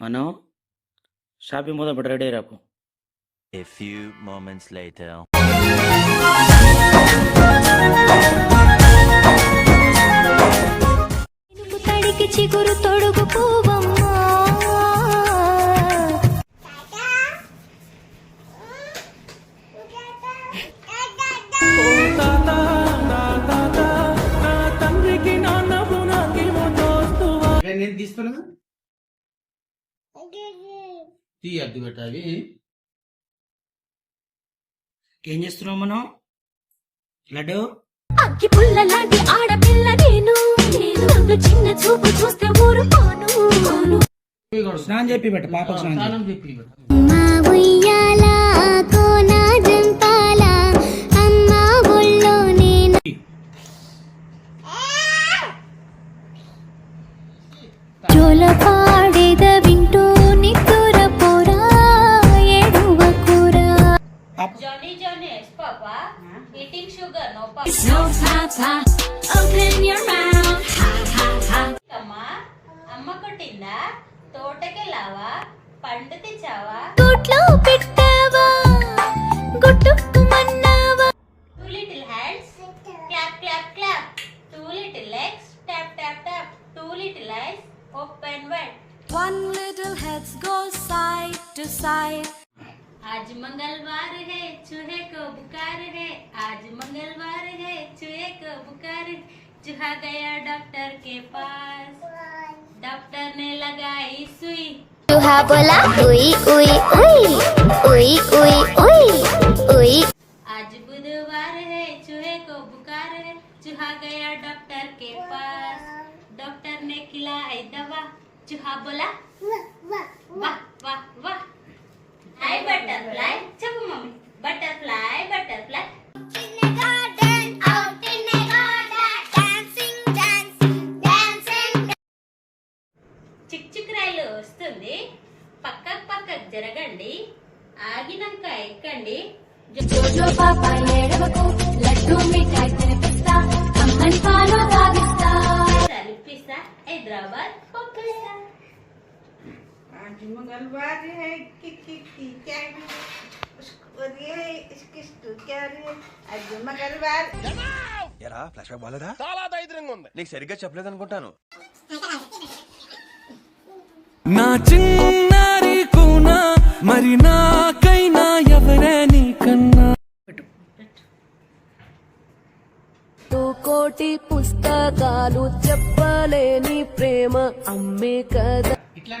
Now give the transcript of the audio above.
మనం షాపింగ్ పోదాం ఇప్పుడు రెడీ రాపు A few moments later. చినుకు తడికి చిగురు తొడుగు పువ్వమ్మా. నేను తీస్తున్నా తీయద్దు బెట్ట అవి ఏం చేస్తున్నావు మనం? లడ్డు? అగ్గి పుల్ల లాంటి ఆడపిల్ల నేను. నన్ను చిన్న చూపు చూస్తే ఊరుకోను. స్నానం చెప్పి పెట్ట పాపకు స్నానం చెప్పి. మా ఉయ్యాల కోన జంపాల అమ్మ ఒళ్ళో నేను? జోల No papa, open your mouth. Ha ha ha. అమ్మా అమ్మ కొట్టిందా తోటకెళ్ళావా పండు తెచ్చావా తోట్లో పెట్టావా గుట్టుకుమన్నావా two little hands clap clap clap two little legs tap tap tap two little eyes open wide One little heads go side to side. आज मंगलवार है चूहे को बुखार है आज मंगलवार है चूहे गया डॉक्टर के पास। डॉक्टर ने लगाई सुई। चूहा बोला उई उई उई उई उई उई उई। आज बुधवार है चूहे को बुखार है चूहा गया डॉक्टर के पास। डॉक्टर ने खिलाई दवा। चूहा बोला वाह वाह చిక్ చిక్ రైలు వస్తుంది పక్కకు పక్కకు జరగండి ఆగినాక ఎక్కండి జోజో పాప ఏడవకు లడ్డు మిఠాయి తినిపిస్తా అమ్మని పాలు తాగిస్తా తలిపిస్తా హైదరాబాద్ పంపిస్తా आज मंगलवार है कि कि कि क्या है? उसको ये इसकी इसको क्या है आज मंगलवार ఎరా ఫ్లాష్ బ్యాక్ బాలేదా చాలా దైద్యంగా ఉంది నీకు సరిగ్గా చెప్పలేదు అనుకుంటాను నా చిన్నారి కూన? మరి నాకైనా ఎవరే నీకన్నా కోటి పుస్తకాలు చెప్పలేని ప్రేమ అమ్మే కదా. ఇట్లా